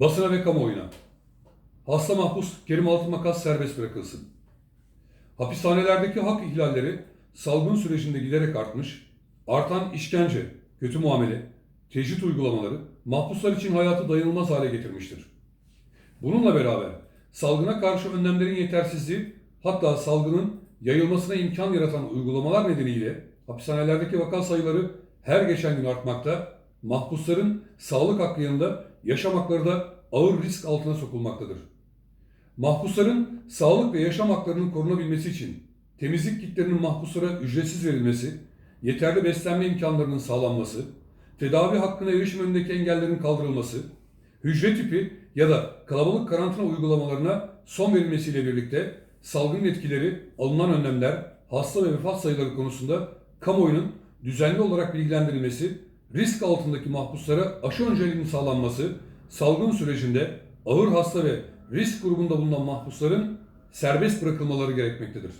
Basına ve kamuoyuna. Hasta mahpus Kerim Altınmakas serbest bırakılsın. Hapishanelerdeki hak ihlalleri salgın sürecinde giderek artmış, artan işkence, kötü muamele, tecrit uygulamaları mahpuslar için hayatı dayanılmaz hale getirmiştir. Bununla beraber salgına karşı önlemlerin yetersizliği hatta salgının yayılmasına imkan yaratan uygulamalar nedeniyle hapishanelerdeki vaka sayıları her geçen gün artmakta, mahpusların sağlık hakkı yanında yaşam hakları da ağır risk altına sokulmaktadır. Mahpusların sağlık ve yaşam haklarının korunabilmesi için temizlik kitlerinin mahpuslara ücretsiz verilmesi, yeterli beslenme imkanlarının sağlanması, tedavi hakkına erişim önündeki engellerin kaldırılması, hücre tipi ya da kalabalık karantina uygulamalarına son verilmesiyle birlikte salgın etkileri, alınan önlemler, hasta ve vefat sayıları konusunda kamuoyunun düzenli olarak bilgilendirilmesi, risk altındaki mahpuslara aşı önceliğinin sağlanması, salgın sürecinde ağır hasta ve risk grubunda bulunan mahpusların serbest bırakılmaları gerekmektedir.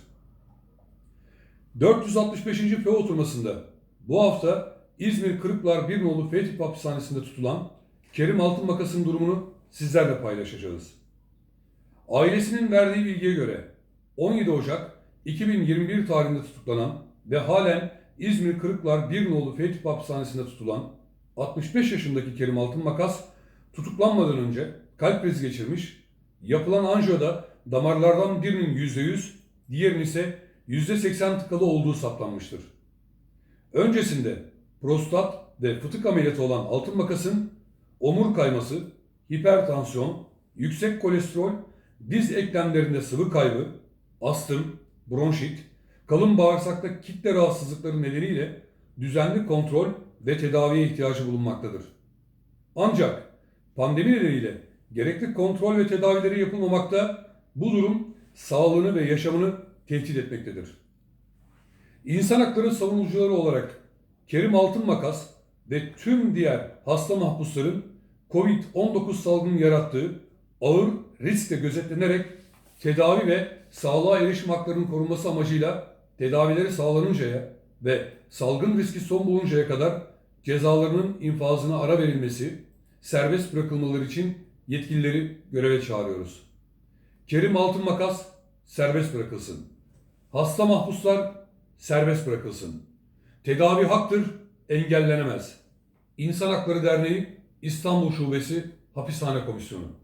465. FEO oturmasında bu hafta İzmir Kırıklar Bir Nolu F tip hapishanesinde tutulan Kerim Altınmakas'ın durumunu sizlerle paylaşacağız. Ailesinin verdiği bilgiye göre 17 Ocak 2021 tarihinde tutuklanan ve halen İzmir Kırıklar Bir Nolu F tip hapishanesinde tutulan 65 yaşındaki Kerim Altınmakas tutuklanmadan önce kalp krizi geçirmiş, yapılan anjiyoda damarlardan birinin %100, diğerinin ise %80 tıkalı olduğu saptanmıştır. Öncesinde prostat ve fıtık ameliyatı olan altın makasın omur kayması, hipertansiyon, yüksek kolesterol, diz eklemlerinde sıvı kaybı, astım, bronşit, kalın bağırsakta kitle rahatsızlıkları nedeniyle düzenli kontrol ve tedaviye ihtiyacı bulunmaktadır. Ancak pandemi nedeniyle gerekli kontrol ve tedavileri yapılmamakta bu durum sağlığını ve yaşamını tehdit etmektedir. İnsan hakları savunucuları olarak Kerim Altınmakas ve tüm diğer hasta mahpusların COVID-19 salgının yarattığı ağır riskle gözetlenerek tedavi ve sağlığa erişim haklarının korunması amacıyla tedavileri sağlanıncaya ve salgın riski son buluncaya kadar cezalarının infazına ara verilmesi, serbest bırakılmaları için yetkilileri göreve çağırıyoruz. Kerim Altınmakas serbest bırakılsın. Hasta mahpuslar serbest bırakılsın. Tedavi haktır, engellenemez. İnsan Hakları Derneği İstanbul Şubesi Hapishane Komisyonu